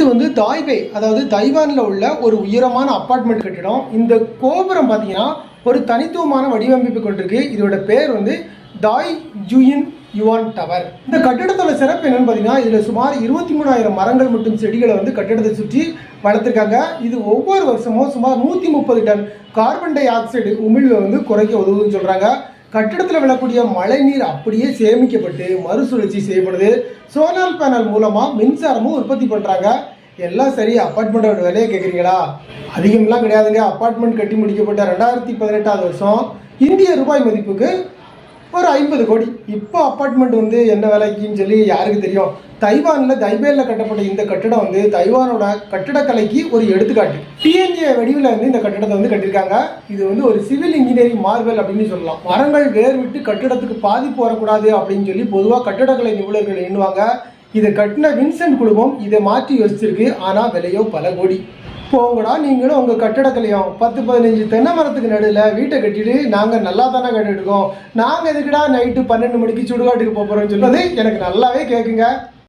இது வந்து தாய்பே அதாவது தைவானில் உள்ள ஒரு உயரமான அப்பார்ட்மெண்ட் கட்டிடம். இந்த கோபுரம் பார்த்தீங்கன்னா ஒரு தனித்துவமான வடிவமைப்பு கொண்டிருக்கு. இதோட பேர் வந்து தாய் ஜூயின் யுவான் டவர். இந்த கட்டிடத்தோட சிறப்பு என்னன்னு பார்த்தீங்கன்னா இதில் சுமார் இருபத்தி மூணாயிரம் மரங்கள் மற்றும் செடிகளை வந்து கட்டிடத்தை சுற்றி வளர்த்துருக்காங்க. இது ஒவ்வொரு வருஷமும் சுமார் நூற்றி முப்பது டன் கார்பன் டை ஆக்சைடு உமிழ்வை வந்து குறைக்க உதவுதுன்னு சொல்கிறாங்க கட்டிடத்தில் விழக்கூடிய மழை நீர் அப்படியே சேமிக்கப்பட்டு மறுசுழற்சி செய்யப்படுது. சோலார் பேனல் மூலமாக மின்சாரமும் உற்பத்தி பண்ணுறாங்க எல்லாம் சரி அப்பார்ட்மெண்ட்டோட விலையை கேட்குறீங்களா அதிகம்லாம் கிடையாதுங்க. அப்பார்ட்மெண்ட் கட்டி முடிக்கப்பட்ட ரெண்டாயிரத்தி பதினெட்டாவது வருஷம் இந்திய ரூபாய் மதிப்புக்கு ஒரு ஐம்பது கோடி. இப்போ அப்பார்ட்மெண்ட் வந்து என்ன விலைக்குன்னு சொல்லி யாருக்கு தெரியும்? தைவானில் தைபேலில் கட்டப்பட்ட இந்த கட்டிடம் வந்து தைவானோட கட்டிடக்கலைக்கு ஒரு எடுத்துக்காட்டு. டிஎன்ஏ வடிவில் வந்து இந்த கட்டிடத்தை வந்து கட்டியிருக்காங்க. இது வந்து ஒரு சிவில் இன்ஜினியரிங் மார்பல் அப்படின்னு சொல்லலாம். மரங்கள் வேர் விட்டு கட்டிடத்துக்கு பாதிப்பு வரக்கூடாது அப்படின்னு சொல்லி பொதுவாக கட்டிடக்கலை நிபுணர்கள் எண்ணுவாங்க. இதை கட்டின வின்சென்ட் குழுமம் இதை மாற்றி யோசிச்சிருக்கு. ஆனால் விலையோ பல கோடி. போங்கடா நீங்களும் உங்கள் கட்டடக்கலையும். பத்து பதினஞ்சு தென்னை மரத்துக்கு நடுவில் வீட்டை கட்டிட்டு நாங்கள் நல்லா தானே கட்டிட்டுருக்கோம் நாங்கள் எதுக்குடா நைட்டு பன்னெண்டு மணிக்கு சுடுகாட்டுக்கு போகிறோம்னு சொல்றது? எனக்கு நல்லாவே கேட்குங்க